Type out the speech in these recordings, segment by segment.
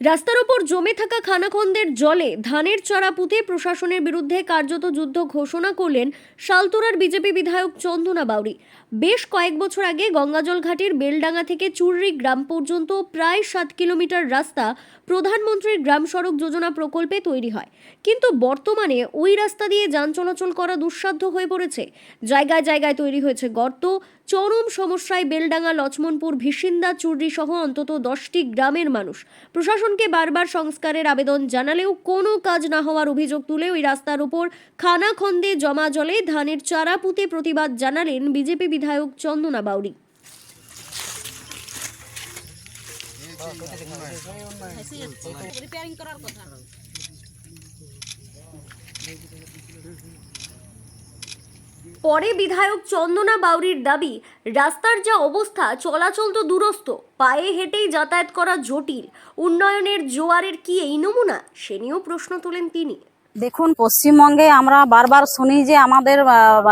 রাস্তার ওপর জমে থাকা খানাখন্দের জলে ধানের চারা পুঁতে প্রশাসনের বিরুদ্ধে কার্যত যুদ্ধ ঘোষণা করলেন শালতুরার বিজেপি বিধায়ক চন্দনা বাউরি। বেশ কয়েক বছর আগে গঙ্গাজল ঘাটের বেলডাঙ্গা থেকে চুররি গ্রাম পর্যন্ত প্রায় সাত কিলোমিটার রাস্তা প্রধানমন্ত্রীর গ্রাম সড়ক যোজনা প্রকল্পে তৈরি হয়। কিন্তু বর্তমানে ওই রাস্তা দিয়ে যান চলাচল করা দুঃসাধ্য হয়ে পড়েছে। জায়গায় জায়গায় তৈরি হয়েছে গর্ত, চরম সমস্যায় বেলডাঙ্গা লক্ষ্মণপুর ভিসিন্দা, চুররি সহ অন্তত দশটি গ্রামের মানুষ। প্রশাসনকে বারবার সংস্কারের আবেদন জানালেও কোনো কাজ না হওয়ার অভিযোগ তুলে ওই রাস্তার উপর খানাখন্দে জমা জলে ধানের চারা পুঁতে প্রতিবাদ জানালেন বিজেপি বিধায়ক চন্দনা বাউরি। রিপেয়ারিং করার কথা পরে বিধায়ক চন্দনা বাউরির দাবি, রাস্তার যা অবস্থা, চলাচল তো দূরস্থ পায়ে হেঁটেই যাতায়াত করা জটিল, উন্নয়নের জোয়ারের কি এই নমুনা, সে নিয়েও প্রশ্ন তোলেন তিনি। দেখুন, পশ্চিমবঙ্গে আমরা বারবার শুনি যে আমাদের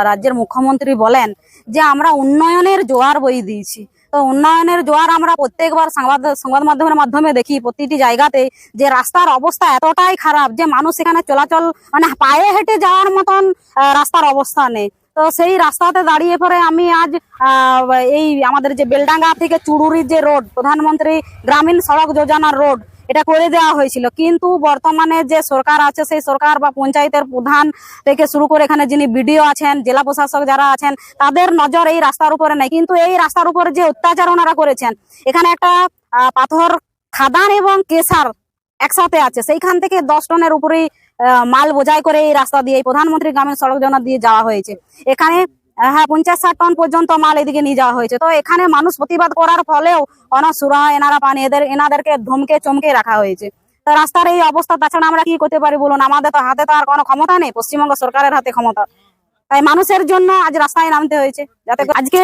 রাজ্যের মুখ্যমন্ত্রী বলেন যে আমরা উন্নয়নের জোয়ার বই দিয়েছি। তো উন্নয়নের জোয়ার আমরা প্রত্যেকবার সংবাদ সংবাদ মাধ্যমের মাধ্যমে দেখি, প্রতিটি জায়গাতে যে রাস্তার অবস্থা এতটাই খারাপ যে মানুষ এখানে চলাচল মানে পায়ে হেঁটে যাওয়ার মতন রাস্তার অবস্থা নেই। তো সেই রাস্তাতে দাঁড়িয়ে পরে আমি আজ এই আমাদের যে বেলডাঙ্গা থেকে চুড়ুরির যে রোড, প্রধানমন্ত্রী গ্রামীণ সড়ক যোজনার রোড, এটা করে দেওয়া হয়েছিল। কিন্তু বর্তমানে যে সরকার আছে, সেই সরকার বা পঞ্চায়েতের প্রধান থেকে শুরু করে এখানে যিনি বিডিও আছেন, জেলা প্রশাসক যারা আছেন, তাদের নজর এই রাস্তার উপরে নেই। কিন্তু এই রাস্তার উপরে যে অত্যাচার ওনারা করেছেন, এখানে একটা পাথর, খাদান এবং কেশার একসাথে আছে। সেইখান থেকে দশ টনের উপরেই মাল বোঝাই করে এই রাস্তা দিয়ে প্রধানমন্ত্রী গ্রামীণ সড়ক যোজনা দিয়ে যাওয়া হয়েছে। এখানে হ্যাঁ পঞ্চাশ ষাট টন পর্যন্ত মাল এদিকে নিয়ে যাওয়া হয়েছে। তো এখানে মানুষ প্রতিবাদ করার ফলেও অনসুরা এনারা পানি, এদের, এনাদেরকে ধমকে চমকে রাখা হয়েছে। তো রাস্তার এই অবস্থা, তাছাড়া আমরা কি করতে পারি বলুন? আমাদের তো হাতে তো আর কোনো ক্ষমতা নেই, পশ্চিমবঙ্গ সরকারের হাতে ক্ষমতা। তাই মানুষের জন্য আজ রাস্তায় নামতে হয়েছে, যাতে আজকে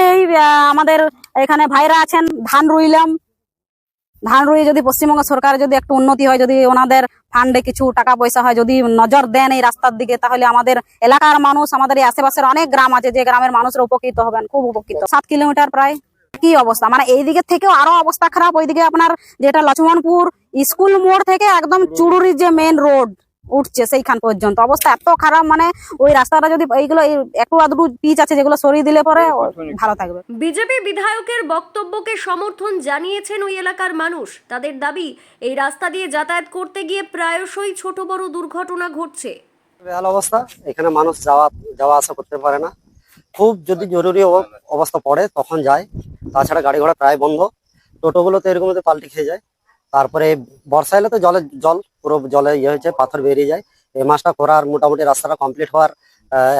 আমাদের এখানে ভাইরা আছেন, ধান রুইলাম ধান রুই যদি পশ্চিমবঙ্গ সরকার যদি একটু উন্নতি হয়, যদি ওনাদের ফান্ডে কিছু টাকা পয়সা হয়, যদি নজর দেন এই রাস্তার দিকে, তাহলে আমাদের এলাকার মানুষ, আমাদের এই আশেপাশের অনেক গ্রাম আছে, যে গ্রামের মানুষরা উপকৃত হবেন, খুব উপকৃত। সাত কিলোমিটার প্রায়। কি অবস্থা? মানে এই দিকের থেকেও আরও অবস্থা খারাপ, ওইদিকে আপনার যেটা লক্ষ্মণপুর স্কুল মোড় থেকে একদম চুরুরির যে মেন রোড উঠছে সেইখান পর্যন্ত। অবস্থা এত খারাপ মানে ওই রাস্তাটা যদি এইগুলো এই একটু আধটু পিচ আছে যেগুলো সরিয়ে দিলে পরে ভালো থাকবে। বিজেপি বিধায়কের বক্তব্যকে সমর্থন জানিয়েছেন ওই এলাকার মানুষ। তাদের দাবি এই রাস্তা দিয়ে যাতায়াত করতে গিয়ে প্রায়শই ছোট বড় দুর্ঘটনা ঘটছে। বেহাল অবস্থা এখানে মানুষ যাওয়া যাওয়া আসা করতে পারে না। খুব যদি জরুরি অব- অবস্থা পড়ে তখন যায়। তাছাড়া গাড়ি ঘোড়া প্রায় বন্ধ। টোটোগুলো তো এরকম পাল্টি খেয়ে যায়। তারপরে বর্ষা এলে তো জলে, জল, পুরো জলে ইয়ে হয়েছে, পাথর বেরিয়ে যায়। এই মাসটা করার মোটামুটি রাস্তাটা কমপ্লিট হওয়ার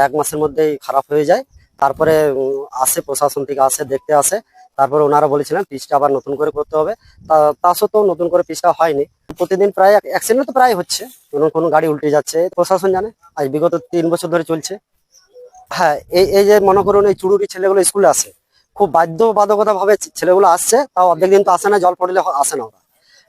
এক মাসের মধ্যেই খারাপ হয়ে যায়। তারপরে আসে প্রশাসন থেকে, আসে, দেখতে আসে। তারপরে ওনারা বলেছিলেন, পিচটা আবার নতুন করে করতে হবে। তা- সত্ত্বেও নতুন করে পিচটা হয়নি। প্রতিদিন প্রায় অ্যাক্সিডেন্ট তো প্রায় হচ্ছে। কোনো কোনো গাড়ি উল্টে যাচ্ছে। প্রশাসন জানে, আজ বিগত তিন বছর ধরে চলছে। হ্যাঁ এই এই যে মনে করুন, এই চুরুরি ছেলেগুলো স্কুলে আসে। খুব বাধ্যবাধকতা ভাবে ছেলেগুলো আসছে, তাও অর্ধেক দিন তো আসে না, জল পড়লে আসে না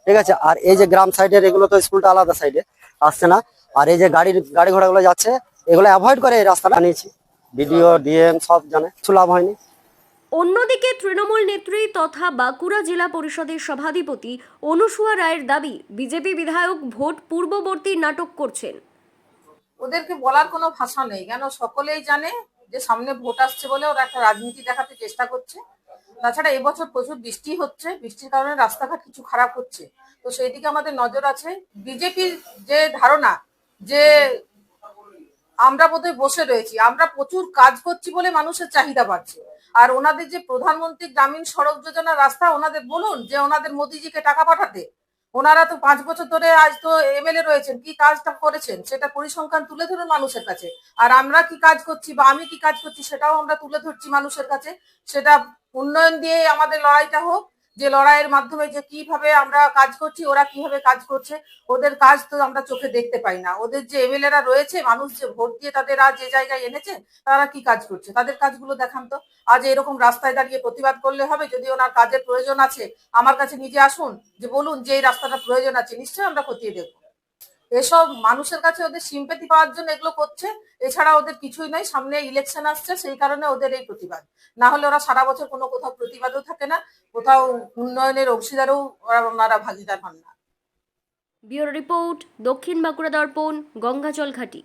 ঠিক আছে? আর এই যে গ্রাম সাইডের এগুলো তো স্কুলটা আলাদা সাইডে আসছে না। আর এই যে গাড়ির গাড়ি ঘোড়াগুলো যাচ্ছে এগুলো অ্যাভয়েড করে এই রাস্তাটা নিয়েছি বিডিও ডিএম সব জানে কিছু লাভ হয়নি। অন্যদিকে তৃণমূল নেত্রী তথা বাঁকুড়া জেলা পরিষদের সভাধিপতি অনুসুয়া রায়ের দাবি বিজেপি বিধায়ক ভোট পূর্ববর্তী নাটক করছেন। ওদেরকে বলার কোনো ভাষা নেই। কেন? সকলেই জানে যে সামনে ভোট আসছে বলে ওরা একটা রাজনীতি দেখাতে চেষ্টা করছে। তাছাড়া এবছর প্রচুর বৃষ্টি হচ্ছে, বৃষ্টির কারণে রাস্তাঘাট কিছু খারাপ হচ্ছে। তো সেই দিকে আমাদের নজর আছে। বিজেপির যে ধারণা যে আমরা বোধহয় বসে রয়েছি, আমরা প্রচুর কাজ করছি বলে মানুষের চাহিদা বাড়ছে। আর ওনাদের যে প্রধানমন্ত্রী গ্রামীণ সড়ক যোজনা রাস্তা, ওনাদের বলুন যে ওনাদের মোদিজিকে টাকা পাঠাতে। ওনারা তো পাঁচ বছর ধরে আজ তো এমএলএ রয়েছেন, কি কাজটা করেছেন? সেটা পরিসংখ্যান তুলে ধরুন মানুষের কাছে। আর আমরা কি কাজ করছি বা আমি কি কাজ করছি সেটাও আমরা তুলে ধরছি মানুষের কাছে। সেটা উন্নয়ন দিয়ে আমাদের লড়াইটা হোক যে লড়াইয়ের মাধ্যমে যে কীভাবে আমরা কাজ করছি, ওরা কীভাবে কাজ করছে, ওদের কাজ তো আমরা চোখে দেখতে পাই না। ওদের যে এমএলএরা রয়েছে, মানুষ যে ভোট দিয়ে তাদের আজ যে জায়গায় এনেছে, তারা কি কাজ করছে? তাদের কাজগুলো দেখান তো। আজ এরকম রাস্তায় দাঁড়িয়ে প্রতিবাদ করলে হবে? যদি ওনার কাজের প্রয়োজন আছে, আমার কাছে নিজে আসুন, যে বলুন যে এই রাস্তাটা প্রয়োজন আছে, নিশ্চয়ই আমরা খতিয়ে দেখব। এসব মানুষের কাছে ওদের সিম্পেতি পাওয়ার জন্য এগুলো করছে, এছাড়া ওদের কিছুই নাই সামনে ইলেকশন আসছে, সেই কারণে ওদের এই প্রতিবাদ। না হলে ওরা সারা বছর কোনো কোথাও প্রতিবাদও থাকে না কোথাও উন্নয়নের অংশীদারও ওনারা ভাগিদার হন না। ব্যুরো রিপোর্ট দক্ষিণ বাঁকুড়া দর্পণ গঙ্গাজল ঘাটি।